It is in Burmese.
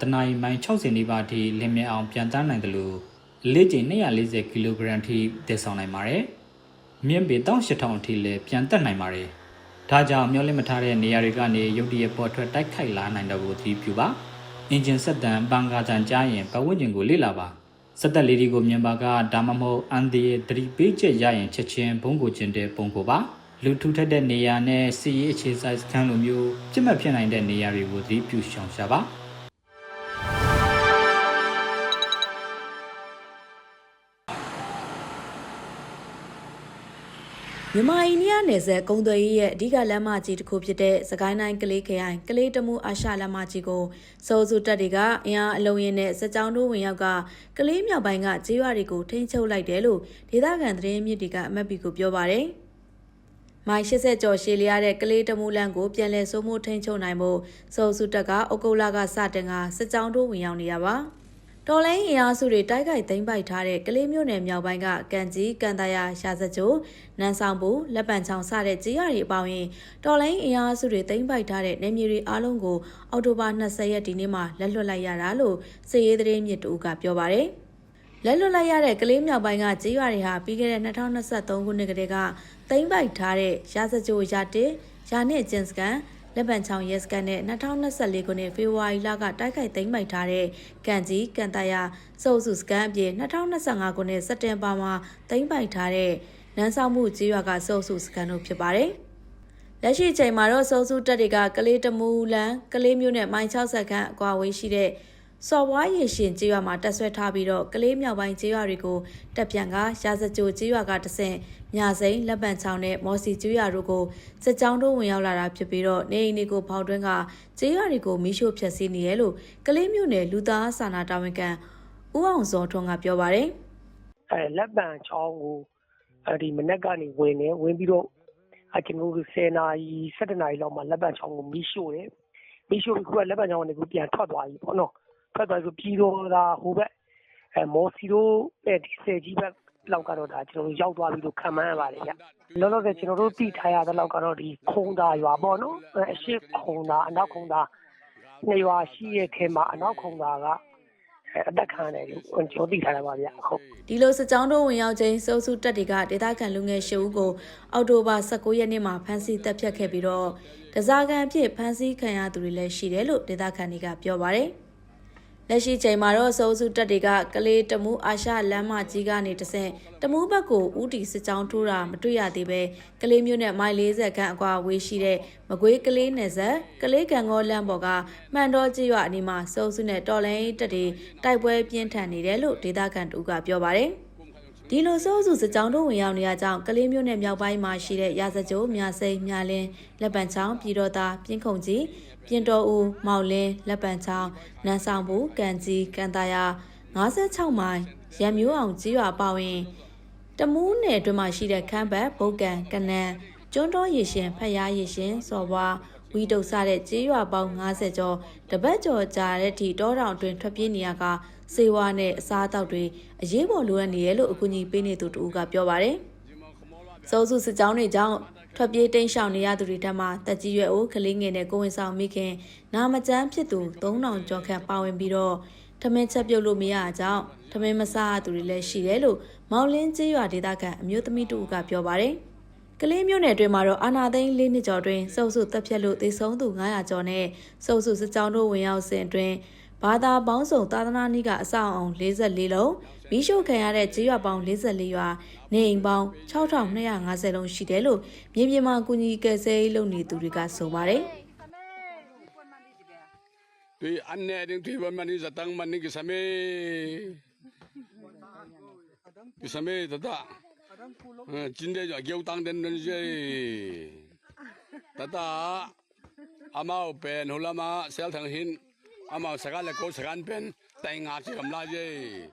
တနအီမိုင်60နီးပါးထိလင်းမြအောင်ပြန်တန်းနိုင်တယ်လို့အလေးချိန်240ကီလိုဂရမ်ထိတည်ဆောင်နိုင်ပါတယ်။မြင့်ပေ18000အထိလည်းပြန်တက်နိုင်ပါတယ်။ဒါကြောင့်မျောလင့်မထားတဲ့နေရာတွေကနေရုတ်တရက်ပေါ်ထွက်တိုက်ခိုက်လာနိုင်တော့ကိုသတိပြုပါ။အင်ဂျင်ဆက်တန်ပန်ကာတန်ကြားရင်ပတ်ဝန်းကျင်ကိုလေ့လာပါ။စက်သက်လေးတွေကိုမြင်ပါကဒါမှမဟုတ်အန်ဒီရဲ့သတိပေးချက်ရရင်ချက်ချင်းဘုံကိုကျင်တဲ့ပုံကိုပါ။လူထူထက်တဲ့နေရာနဲ့စီရေးအခြေစိုက်စခန်းလိုမျိုးပြစ်မှတ်ဖြစ်နိုင်တဲ့နေရာတွေကိုသတိပြုရှောင်ရှားပါ။ မြန်မာအိန္ဒိယနယ်စပ်ကုန်းသွယ်ရေးရဲ့အဓိကလမ်းမကြီးတစ်ခုဖြစ်တဲ့စကိုင်းတိုင်းကလေးခရိုင်ကလေးတမှုအာရှလမ်းမကြီးကိုစိုးစုတပ်တွေကအင်အားအလုံးရင်းနဲ့စက်ကြောင်းတို့ဝင်ရောက်ကကလေးမြောက်ပိုင်းကကျေးရွာတွေကိုထိန်းချုပ်လိုက်တယ်လို့ဒေသခံသတင်းမြစ်တွေကအမတ်ပီကိုပြောပါတယ်။မိုင်80ကျော်ရှည်လျားတဲ့ကလေးတမှုလမ်းကိုပြန်လည်စိုးမိုးထိန်းချုပ်နိုင်ဖို့စိုးစုတပ်ကအုတ်ကုတ်လာကစတင်ကစက်ကြောင်းတို့ဝင်ရောက်နေတာပါ။ တော်လိုင်းအင်အားစုတွေတိုက်ခိုက်သိမ်းပိုက်ထားတဲ့ကလေးမျိုးနယ်မြောက်ပိုင်းကကန်ကြီးကန်တရာရှာစကြိုနန်းဆောင်ဘူးလက်ပံချောင်စတဲ့ကြေးရတွေအပေါင်းရင်တော်လိုင်းအင်အားစုတွေသိမ်းပိုက်ထားတဲ့နေမြေတွေအားလုံးကိုအောက်တိုဘာ20ရက်ဒီနေ့မှလက်လွတ်လိုက်ရတာလို့စည်ရေးသတင်းမြစ်တူကပြောပါတယ်လက်လွတ်လိုက်ရတဲ့ကလေးမြောက်ပိုင်းကကြေးရွာတွေဟာပြီးခဲ့တဲ့2023ခုနှစ်ကတည်းကသိမ်းပိုက်ထားတဲ့ရာစကြိုရာတစ်ရာနဲ့ကျင်းစကန် လက်ပံချောင်ရဲစကန်နဲ့2024ခုနှစ်ဖေဖော်ဝါရီလကတိုက်ခိုက်သိမ်းပိုက်ထားတဲ့ကန်ကြီးကန်တရာစုပ်စုစကန်အပြင်2025ခုနှစ်စက်တင်ဘာမှာသိမ်းပိုက်ထားတဲ့နန်းဆောင်မှုကြီးရွာကစုပ်စုစကန်တို့ဖြစ်ပါတယ်။လက်ရှိအချိန်မှာတော့စုပ်စုတက်တွေကကလေးတမူလန်ကလေးမျိုးနဲ့မိုင်60ခန့်အကွာဝေးရှိတဲ့ စော်ဘွားရေရှင်ကျေးရွာမှာတက်ဆွဲထားပြီးတော့ကလေးမြောက်ပိုင်းကျေးရွာတွေကိုတက်ပြန်ကရာဇကြိုကျေးရွာကတဆင့်ညာစိန်လက်ပံချောင်းနဲ့မော်စီကျေးရွာတို့ကိုစစ်ကြောင်းတို့ဝင်ရောက်လာတာဖြစ်ပြီးတော့နေအိမ်တွေကိုဖောက်တွင်းကကျေးရွာတွေကိုမိရှို့ဖျက်ဆီးနေရလို့ကလေးမျိုးနယ်လူသားစာနာတာဝန်ခံဦးအောင်စောထွန်းကပြောပါတယ်အဲလက်ပံချောင်းကိုအဲဒီမနေ့ကနေဝင်နေဝင်ပြီးတော့အကျွန်တော်တို့10နာရီ17နာရီလောက်မှာလက်ပံချောင်းကိုမီးရှို့တယ်မီးရှို့ပြီးခုကလက်ပံချောင်းကနေခုပြန်ထွက်သွားပြီပေါ့နော် ထွက်သွားဆိုပြီးတော့ဒါဟိုဘက်အဲမော်စီတို့တဲ့ဒီဆယ်ကြီးဘက်လောက်ကတော့ဒါကျွန်တော်တို့ရောက်သွားပြီလို့ခံမှန်းရပါတယ်ဗျလောလောဆယ်ကျွန်တော်တို့သိထားရတဲ့လောက်ကတော့ဒီခုံသာရွာပေါ့နော်အဲအရှိခုံသာအနောက်ခုံသာနှစ်ရွာရှိရဲ့ထဲမှာအနောက်ခုံသာကအသက်ခံတယ်လို့ကျွန်တော်သိထားရပါဗျဟုတ်ဒီလိုစစ်ကြောင်းတို့ဝင်ရောက်ခြင်းစုစုတက်တွေကဒေသခံလူငယ်၈ဦးကိုအောက်တိုဘာ19ရက်နေ့မှာဖမ်းဆီးတပ်ဖြတ်ခဲ့ပြီးတော့တစားကန်အဖြစ်ဖမ်းဆီးခံရသူတွေလည်းရှိတယ်လို့ဒေသခံတွေကပြောပါတယ်။ လက်ရှိချိန်မှာတော့စုစုတက်တွေကကလေးတမူအာရှလမ်းမကြီးကနေတဆင့်တမူဘက်ကိုဥတီစစ်ကြောင်းထိုးတာမတွေ့ရသေးပဲကလေးမျိုးနဲ့မိုင်40ခန့်အကွာဝေးရှိတဲ့မကွေးကလေးနယ်ဆက်ကလေးကံကောလမ်းပေါ်ကမှန်တော်ကြီးရွာအနီးမှာစုစုနဲ့တော်လိုင်းတက်တွေတိုက်ပွဲပြင်းထန်နေတယ်လို့ဒေသခံတူကပြောပါတယ်။ ဒီလိုစိုးစုစကြောင်းတို့ဝင်ရောက်နေရကြောင်းကလေးမျိုးနဲ့မြောက်ပိုင်းမှာရှိတဲ့ရာဇကြိုးမြစိန်မြလင်းလက်ပံချောင်းပြည်တော်သားပြင်းခုံကြီးပြင်တော်ဦးမောက်လင်းလက်ပံချောင်းနန်းဆောင်ဘူးကန်ကြီးကန်တာယာ56မိုင်ရံမျိုးအောင်ကြီးရွာပါဝင်တမူးနယ်အတွင်းမှာရှိတဲ့ခမ်းဘတ်ဘုတ်ကန်ကနန်ကျွန်းတော်ရရှင်ဖက်ရားရရှင်စော်ဘွား ဝီတုတ်စားတဲ့ကြေးရွာပေါင်း90ကျော်တပတ်ကျော်ကြာတဲ့အထိတောတောင်အတွင်းထွက်ပြေးနေရကစေဝါနဲ့အစားအသောက်တွေအရေးပေါ်လိုအပ်နေရလို့အကူအညီပေးနေသူတူကပြောပါတယ်။စိုးစုစစ်ကြောင်းတွေကြောင့်ထွက်ပြေးတိမ်းရှောင်နေရသူတွေထက်မှတက်ကြီးရွယ်အိုကလေးငယ်နဲ့ကိုဝင်ဆောင်မိခင်နာမကျန်းဖြစ်သူ3000ကျော်ခန့်ပါဝင်ပြီးတော့ထမင်းချက်ပြုတ်လို့မရအကြောင်းထမင်းမစားသူတွေလည်းရှိတယ်လို့မောင်လင်းကျေးရွာဒေသခံအမျိုးသမီးတူကပြောပါတယ်။ ကလေးမျိုးနယ်အတွင်းမှာတော့အာနာသိန်းလေးနှစ်ကျော်အတွင်းစုပ်စုတက်ဖြတ်လို့သေဆုံးသူ900ကျော်နဲ့စုပ်စုစစ်ကြောင်းတို့ဝင်ရောက်စဉ်အတွင်းဘာသာပေါင်းစုံသာသနာနည်းကအဆောက်အုံ44လုံးမိရှုခံရတဲ့ကြေးရွာပေါင်း44ရွာနေအိမ်ပေါင်း6250လုံးရှိတယ်လို့မြေပြင်မှာကူညီကယ်ဆယ်ရေးလုပ်နေသူတွေကဆိုပါတယ် Tui anne ding tui ba 嗯，今天就叫当天东西。大大，阿妈变好了吗？小腾鑫，阿妈说家里过生辰，带我去帮忙去。